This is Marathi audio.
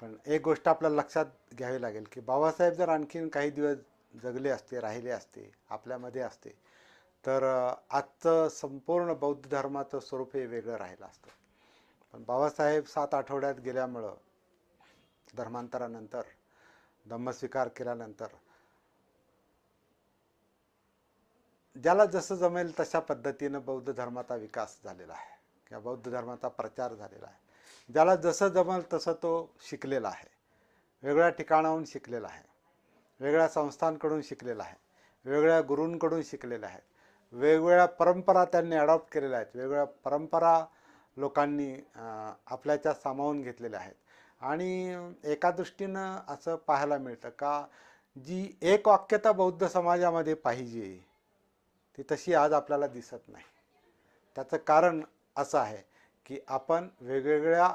पण एक गोष्ट आपल्याला लक्षात घ्यावी लागेल की बाबासाहेब जर आणखीन काही दिवस जगले असते राहिले असते आपल्यामध्ये असते तर आजचं संपूर्ण बौद्ध धर्माचं स्वरूप हे वेगळं राहिलं असतं. पण बाबासाहेब सात आठवड्यात गेल्यामुळं धर्मांतरानंतर धम्मस्वीकार केल्यानंतर ज्याला जसं जमेल तशा पद्धतीनं बौद्ध धर्माचा विकास झालेला आहे. किंवा बौद्ध धर्माचा प्रचार झालेला आहे. ज्याला जसं जमल तसं तो शिकलेला आहे. वेगळ्या ठिकाणाहून शिकलेला आहे. वेगळ्या संस्थांकडून शिकलेला आहे. वेगळ्या गुरूंकडून शिकलेला आहे. वेगवेगळ्या परंपरा त्यांनी अडॉप्ट केलेल्या आहेत. वेगवेगळ्या परंपरा लोकांनी आपल्याच्या सामावून घेतलेल्या आहेत. आणि एका दृष्टीनं असं पाहायला मिळतं का जी एक वाक्यता बौद्ध समाजामध्ये पाहिजे ती तशी आज आपल्याला दिसत नाही. त्याचं कारण असं आहे की आपण वेगवेगळ्या